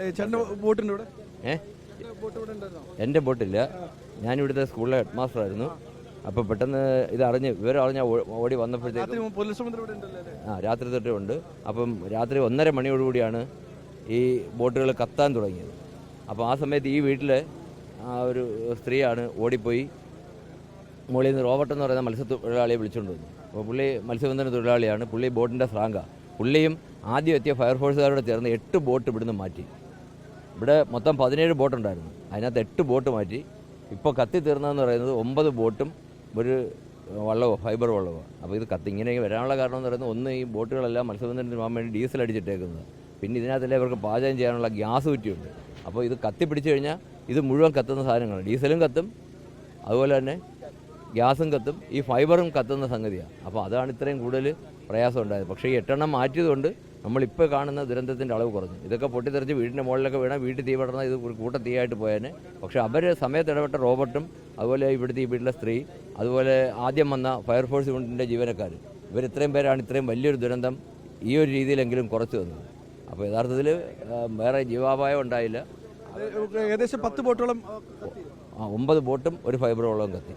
ചേട്ടന്റെ ബോട്ടുണ്ട് ഇവിടെ ഏ എന്റെ ബോട്ടില്ല. ഞാനിവിടുത്തെ സ്കൂളിലെ ഹെഡ് മാസ്റ്റർ ആയിരുന്നു അപ്പോൾ പെട്ടെന്ന് ഇത് അറിഞ്ഞ് വിവരം അറിഞ്ഞ ഓടി വന്നപ്പോഴത്തേക്കും ആ രാത്രി തൊട്ടേ ഉണ്ട്. അപ്പം രാത്രി ഒന്നര മണിയോടുകൂടിയാണ് ഈ ബോട്ടുകൾ കത്താൻ തുടങ്ങിയത്. അപ്പോൾ ആ സമയത്ത് ഈ വീട്ടിൽ ആ ഒരു സ്ത്രീയാണ് ഓടിപ്പോയി. മുകളിൽ നിന്ന് റോബർട്ട് എന്ന് പറയുന്ന മത്സ്യത്തൊഴിലാളിയെ വിളിച്ചുകൊണ്ട് വന്നു. അപ്പോൾ പുള്ളി മത്സ്യബന്ധന തൊഴിലാളിയാണ്. പുള്ളി ബോട്ടിന്റെ സ്രാങ്ക. പുള്ളിയും ആദ്യം എത്തിയ ഫയർഫോഴ്സുകാരോട് ചേർന്ന് എട്ട് ബോട്ട് ഇവിടുന്ന് മാറ്റി. ഇവിടെ മൊത്തം പതിനേഴ് ബോട്ടുണ്ടായിരുന്നു. അതിനകത്ത് എട്ട് ബോട്ട് മാറ്റി. ഇപ്പോൾ കത്തി തീർന്നതെന്ന് പറയുന്നത് ഒമ്പത് ബോട്ടും ഒരു വള്ളമോ ഫൈബർ വള്ളമോ അപ്പോൾ ഇത് കത്തി ഇങ്ങനെ വരാനുള്ള കാരണം എന്ന് പറയുന്നത് ഒന്ന് ഈ ബോട്ടുകളെല്ലാം മത്സ്യബന്ധനത്തിന് പോകാൻ വേണ്ടി ഡീസൽ അടിച്ചിട്ടേക്കുന്നത്. പിന്നെ ഇതിനകത്തല്ലേ ഇവർക്ക് പാചകം ചെയ്യാനുള്ള ഗ്യാസ് കുറ്റിയുണ്ട്. അപ്പോൾ ഇത് കത്തി പിടിച്ചു കഴിഞ്ഞാൽ ഇത് മുഴുവൻ കത്തുന്ന സാധനങ്ങളാണ്. ഡീസലും കത്തും അതുപോലെ തന്നെ ഗ്യാസും കത്തും ഈ ഫൈബറും കത്തുന്ന സംഗതിയാണ്. അപ്പോൾ അതാണ് ഇത്രയും കൂടുതൽ പ്രയാസം ഉണ്ടായത്. പക്ഷേ ഈ എട്ടെണ്ണം മാറ്റിയതുകൊണ്ട് നമ്മളിപ്പോൾ കാണുന്ന ദുരന്തത്തിന്റെ അളവ് കുറഞ്ഞു. ഇതൊക്കെ പൊട്ടിത്തെറിച്ച് വീടിന്റെ മുകളിലൊക്കെ വീണാൽ വീട്ടിൽ തീ പടർന്ന ഇത് ഒരു കൂട്ട തീയായിട്ട് പോയേനെ. പക്ഷേ അവർ സമയത്ത് ഇടപെട്ട റോബർട്ടും അതുപോലെ ഇവിടുത്തെ ഈ വീട്ടിലെ സ്ത്രീ അതുപോലെ ആദ്യം വന്ന ഫയർഫോഴ്സ് യൂണിറ്റിന്റെ ജീവനക്കാർ ഇവർ ഇത്രയും പേരാണ് ഇത്രയും വലിയൊരു ദുരന്തം ഈ ഒരു രീതിയിലെങ്കിലും കുറച്ചു തന്നത്. അപ്പോൾ യഥാർത്ഥത്തിൽ വേറെ ജീവാപായം ഉണ്ടായില്ല. ഏകദേശം പത്ത് ബോട്ടോളം ആ, ഒമ്പത് ബോട്ടും ഒരു വെള്ളവും കത്തി.